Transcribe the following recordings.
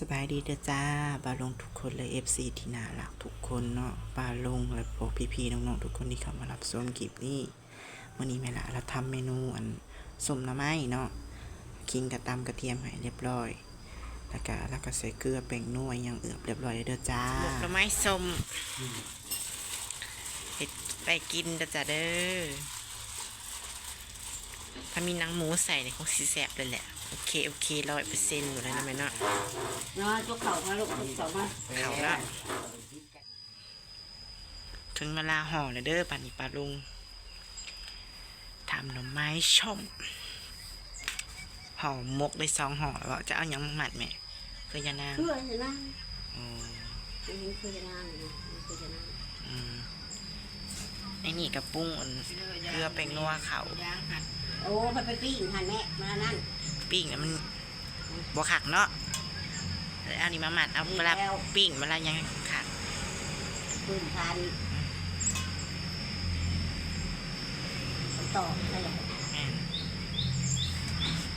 สบายดีเด้อจ้าบาลงทุกคนเลย FC ที่น่ารักทุกคนเนาะบาลงและพวกพี่ๆน้องๆทุกคนที่เข้ามารับชมคลิปนี้วันนี้แม่ละเราทำเมนูอันสมหน้ำไม้เนาะคิงกระตำกระเทียมให้เรียบร้อย แล้วก็แล้วก็ใส่เกลือแป้งนัวอยังเอือบเรียบร้อยเลยเด้อจ้าหมกหน้ำไม้ส้มเห็ดไปกินเด้อจ้าเด้อถ้ามีหนังหมูใส่เนี่ยคงสีแสบเลยแหละ โอเค โอเคร้อยเปอร์เซ็นต์อยู่แล้วนะแม่เนาะเนาะยกเข่ามาลูกยกเข่ามาเขาละถึงเวลาห่อเลยเด้อป่านนี้ปลาลุงทำหน่อไม้ช่อมห่อหมกได้สองห่อว่าจะเอาหยังมาหมัดแม่คือยานางเพื่อนจะนั่งอืมอันนี้เพื่อนจะนั่งอยู่เพื่อนจะนั่งอืมไอ้นี่กับปุ้งอันเกลือแป้งนัวเขาโอ้ไปไปปิ้งหันแม่มานั่น ปิ้งแล้วมันบวขักเนาะแล้วเอานี่มาหมัดเอาเวลาปิ้งเวลายังขักปืนพันต่อใช่ไหมแม่น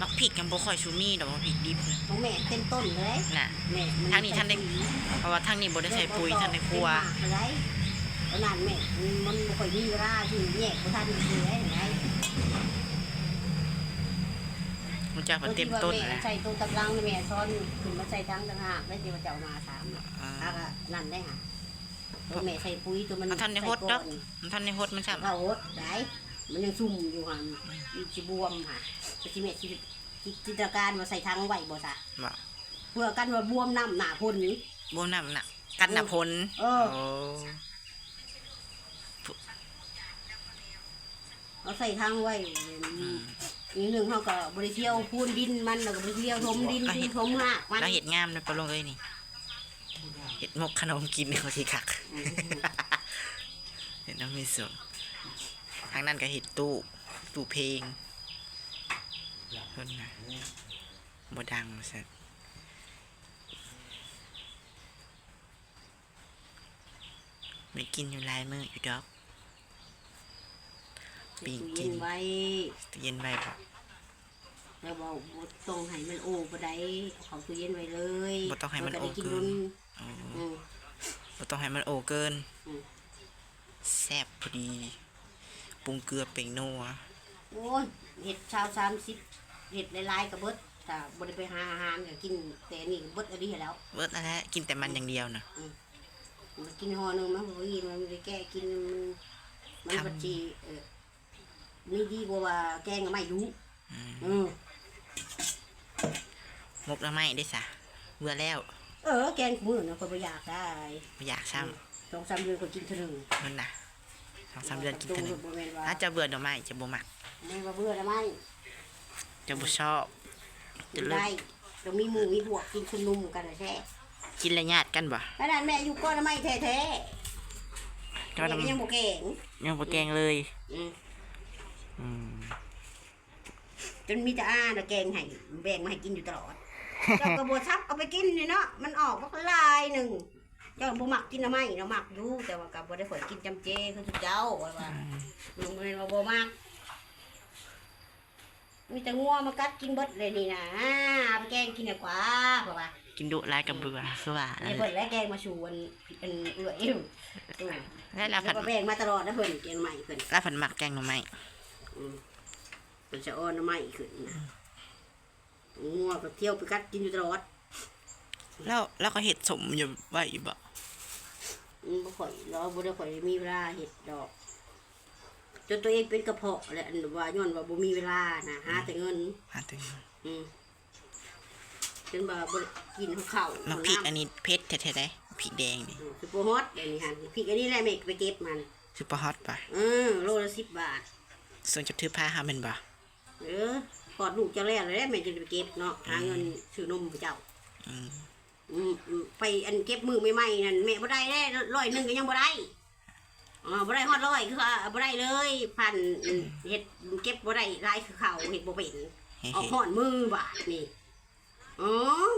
มักผิกกันบ่ค่อยชูมี่ดอกมักผิกดิบนะของแม่เต็มต้นเลยน่ะแม่ทางนี้ท่านได้เพราะว่าทางนี้บ่ได้ใส่ปุ๋ยท่านได้ครัวอะไรตอนนั้นแม่มันไม่ค่อยมีเวลาที่แยกท่านคือไงไง มันจะมาเต็มต้นแม่แล้วใส่ตัวตำลังแม่ซ้อนขึ้นมาใส่ทั้งต่างหากได้ที่ว่าจะเอามาสามอ่าอะก็นั่นได้ค่ะตัวแม่ใส่ปุ๋ยตัวมันเอาท่านในฮดดอกมันท่านในฮดมันซ้ำเราฮดได้มันยังซุ่มอยู่หันมันสิบวมค่ะจะสิเม็ดสิจิตรการมาใส่ทางไหวบ่ซะบ่เพื่อกันว่าบวมน้ำหนาพ่นนี้บ่น้ำหนักกันน่ะพลเออโอ้เอาใส่ทางไว้ อีกหนึ่งเขาก็บริเที่ยวพูนดินมันแล้วก็บริเที่ยวทมดินที่ทมหากมันแล้วเห็ดงามเลยปะลงเอ้ยนี่เห็ดหมกขนมกินเขาสิคัก เห็ดน้ำมีสมทางนั้นก็เห็ดตู้ตู้เพลงเพิ่นน่ะบ่ดังซั่นไม่กินอยู่หลายมื้ออยู่ดอก ปิ้งกินเย็นไว้ตู้เย็นไว้บ่แล้วบอกบ่ต้องให้มันโอ้บ่ได้เอาเขาตู้เย็นไว้เลยบ่ต้องให้มันก็โอ้ได้กินเกิดุนนอ๋ออืมบ่ต้องให้มันโอเกินอืมแซ่บพอดีปรุงเกลือเป่งนัวโอ้ยเห็ดชาวสามสิบเห็ดหลายๆกับเบิดแต่บริไปหาอาหารก็กินแต่อันนี่ก็เบิดอันนี้แล้ว เบิดแล้วแหละกินแต่มันอย่างเดียวนะมันกินห่อหนึงมันบ่กินมันไม่ได้แก้กินมันมันทำบัดจีเออ นี่ดีกว่าว่าแกงก็ไม่รู้อืมอืมมกแล้วไม่ได้สะเบื่อแล้ว เออ แกงมือนะคนบ่อยากได้ไม่อยากซ้สองสามเดือนก็กินเท่านึงำนั่นน่ะสองสามเดือนกินเท่านึงบ่แม่นว่าถ้าจะเบื่อดอกไม้จะบ่มักไม่ว่าเบื่อแล้วไหมจะบ่ชอบกินได้ต้องมีหมูมีบวกกินชุมนุมกันนะแท้กินและญาติกันบ่ขนาดแม่อยู่ก้อนละไม่แท้ๆก็แม่ต้องก็ยังบ่แก่งยังบ่แกงเลยอืม อืมจนมีแต่อาน่ะแกงให้แบ่งมาให้กินอยู่ตลอด เจ้ากระบวทับเอาไปกินเนี่ยเนาะมันออกมาลายหนึ่งเจ้าบ่มักกินน้ำไม้เนาะมักอยู่แต่ว่ากับบ่ได้ข่อยกินจำเจคือสุดเจ้าว่าว่าลุงเรียนว่าบ่มักมีแต่งัวมากัดกินเบิดเลยนี่นะเอาไปแกงกินดีกว่าเพราะว่ากินดุหลายกับเบื่อคือว่านั่เนี่ยนแหเพิ่ละนและแกงมาชูอันอันเอื้ออิ่วอืมแล้วเราแล้วผัดก็แบ่งมาตลอดนะเพิ่นแกงใหม่เพิ่นแล้วผัดหมักแกงหน่อไม้อื มเพิ่นจะอ้อนน้ำไม้ขึ้นนะงัวก็เที่ยวไปกัดกินอยู่ตลอดแล้วแล้วก็เห็ดสมอยู่ไว้อยู่บ่อืมบ่ค่อยเราบ่ได้ค่อยมีเวลาเฮ็ดดอกจนตัวเองเป็นกระเพาะแหละอันว่าย้อนว่าบ่มีเวลานะหาแต่เงิน หาถึงอืมจนว่าบ่ได้กินข้าวมักพริกอันนี้เผ็ดแท้ๆได้พริกแดงนี่ซุปเปอร์ฮอตอันนี้หั่นพริกอันนี้แหละแม่ไปเก็บมันซุปเปอร์ฮอตป่ะเออโลละ10บาท ส่วนจะถือผ้าหาแมันบ่เออพอดลูกจะแล้วแล้วแม่จะไปเก็บเนาะหาเงินซื้อนมให้เจ้าอืมอืมอืมไปอันเก็บมือใหม่ๆนั่นแม่บ่ได้ได้ร้อยหนึงก็ยังบ่ได้อ๋อบ่ได้ฮอดร้อยคือว่าบ่ได้เลยพันอืมเฮ็ดเก็บบ่ได้หลายคือเขาเฮ็ดบ่เป็นเฮ้ออกห่อนมือบาดนี่อ๋อ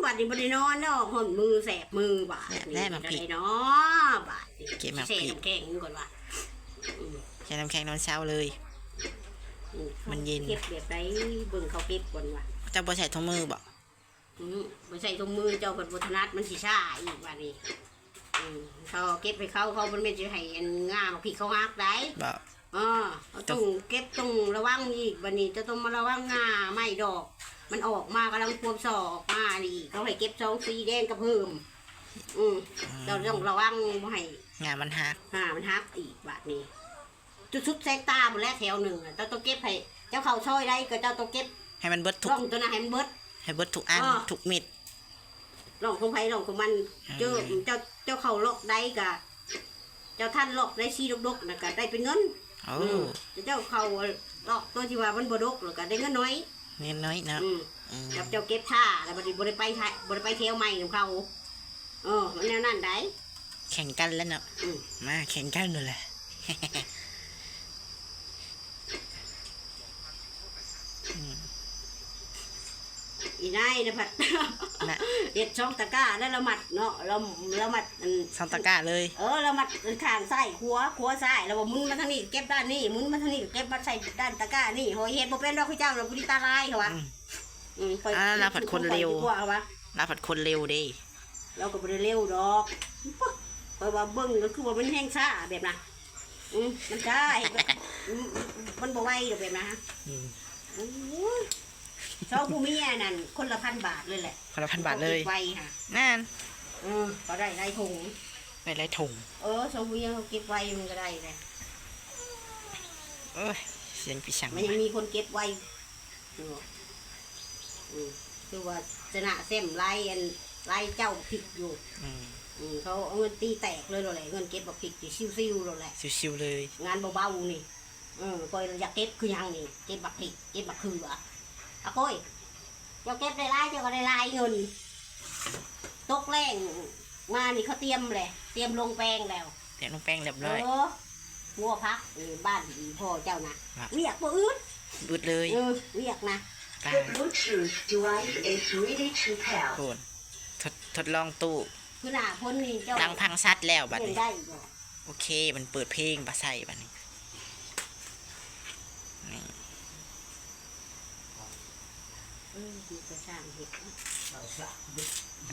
บาดนี้บ่ได้นอนแล้วห่อนมือแสบมือบาดนี่ได้เนาะบาดนี่เสน้ำแข็งก่อนว่าอืมใช้น้ำแข็งนอนเช้าเลย อืมันเย็น เก็บแบบไรเบิ่งเขาเก็บก่อนว่าเจะบ่ใส่ถุงมือบ่อืมไปใส่ตรงมือเจ้าเป็นบุถนัดมันสิซ่าอีกว่านี่อืมเขาเก็บไปเขาเขาเป็นเม็ดจะให้อันงามาพี่เขาหักได้บ่ อ๋อเขาต้องเก็บต้องระวังอีกวันนี้จะต้องมาระวังงาไม่ดอก มันออกมากำลังควบสอออกมานี่เขาให้เก็บสองสีแดงกับเพิ่มอืมเราต้องระวังไม่ให้งานมันหักอ่ามันฮักอีกบาทนี้ จุดชุดแซงตาหมดแล้วแถวหนึ่งอะเจ้าต้องเก็บให้เจ้าเขาช่อยได้ก็เจ้าต้องเก็บให้มันเบิดทุกร่องตัวนั้นให้มันเบิด ให้เบิดทุกอันอ้อ ทุกเม็ด ร่องของไผ่ร่องของมันเจ้าอืมเจ้าเจ้าเขาลอกได้กะเจ้าท่านลอกได้ชีดกๆนะก็ได้เป็นเงินโอ้อืมเจ้าเขาลอกตัวที่ว่ามันบดกแล้วก็ได้เงินน้อย เน้นน้อยเนาะอืม อืมกับเจ้าเก็บท่าแล้วบัดนี้บ่ได้ไปท่าบ่ได้ไปเที่ยวใหม่ของเขาเออมันแนวนั้นได้ แข่งกันแล้วเนาะอืม มาแข่งกันเลยแหละ อี นายนะพัดนะเด็ดช่องตะกร้าแล้วเรามัดเนาะเราเรามัดอันซันตะกร้าเลย เออเรามัดข้างซ้ายขวาขวาซ้ายแล้วว่าหมุนมาทางนี้เก็บด้านนี้หมุนมาทางนี้เก็บมาใส่ด้านตะกร้านี่โหยเฮ็ดบ่เป็นดอกพี่เจ้าเราบุรีตาลายเหรอวะอืม อืมอ่าเราผัดคนเร็วกว่าเหรอวะ รับผัดคนเร็วเดิเราก็บ่ได้เร็วดอกเพราะว่าเบิ่งก็คือว่ามันแห้งช้าแบบน่ะอืมมันช้าอืมมันบ่ไหวดอกแบบน่ะอืมโอ้ย ชอบผู้เมียนั่นคนละพันบาทเลยแหละคนละพันบาทเลยก็บไว้ค่ะนั่นเออก็ได้ได้ถุงไปไล่ถุงเออชาวเมียเขาเก็บไว้มันก็ได้เลยโอ้ยเสียงพี่ช่างมันยังมีคนเก็บไว้อยู่อืมคือว่าชนะเส้มไล่อันไล่เจ้าผิดอยู่อืมอืมเขาเอาเงินตีแตกเลยเราแหละเงินเก็บแบบผิดอยู่ซิวๆเราแหละชิวๆเลย งานเบาๆนี่เออคอยอยากเก็บคือหยังนี่เก็บบักผิดเก็บบักคืออะ อะก้อยเจ้าเก็บได้ไล่เจ้าก็ได้ไล่เงิน ตกแรงมานี่เขาเตรียมเลย เตรียมลงแปลงแล้ว เดี๋ยวน้องแป้งเรียบเอร้อย องัวพักเออบ้านพ่อเจ้านะครับ เรียกบ่อื่นบุดเลยเออเรียกนะตา The Bluetooth device is ready to pair. โคนทดทดลองตู้คือหน้าพ้นนี่เจ้าดังพังซัดแล้วบัดเรียนี้นได้บ่โอเค มันเปิดเพลงปะใส่บัดนี้นี่ เออมีกระช่างเห็ดนะ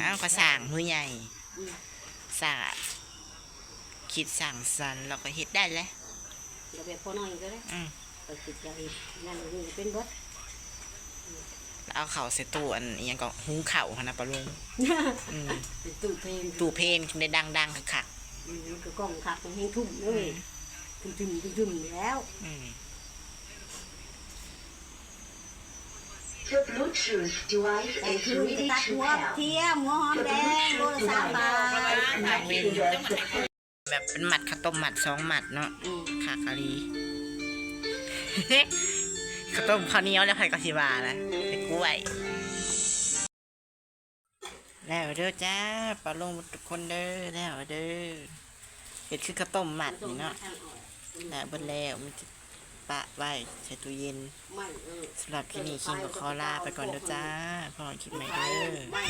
อ้าวก็สั่งมือใหญ่อืมสั่งคิดสั่งสรรค์เราก็เฮ็ดได้แล้ว เดี๋ยวไปพ่อน้อยก็ได้อืม ไปติดอยางเห็ดนั่นนี่เป็นเบิดแล้วเอาเข่าใส่ตู้อันอิหยังก็หุงเข่าวหั่นนะปะลุงอืมเป็นตู้เพลงตู้เพลงได้ดังๆคักอืมมันก็กล้องคักมันแห้งทุ่มเลยทุ่มทุ่มทุ่มทุ่มๆแล้วๆอืม The Bluetooth device แต่ is คือ ready ตัด to หัว pair. เทียมหัวหอมแดงโลละสามบาท Connecting the แบบเป็นหมัดข้าวต้มหมัดสองหมัดเนาะอืม คากะลี ข้าวต้มข้าวเหนียวแล้วใครก็สิว่าละเป็นกล้วย แล้วเด้อจ้าปลาลงทุกคนเด้อแล้วเด้อเห็ดคือข้าวต้มหมัดนี่เนาะแล้วเบนแล้วมันจะ ปะไว้ใส่ตู้เย็นไม่เออสำหรับที่นี่คิงก็ขอลาไปก่อนเด้อจ้าพอกันคลิปใหม่เด้อไม่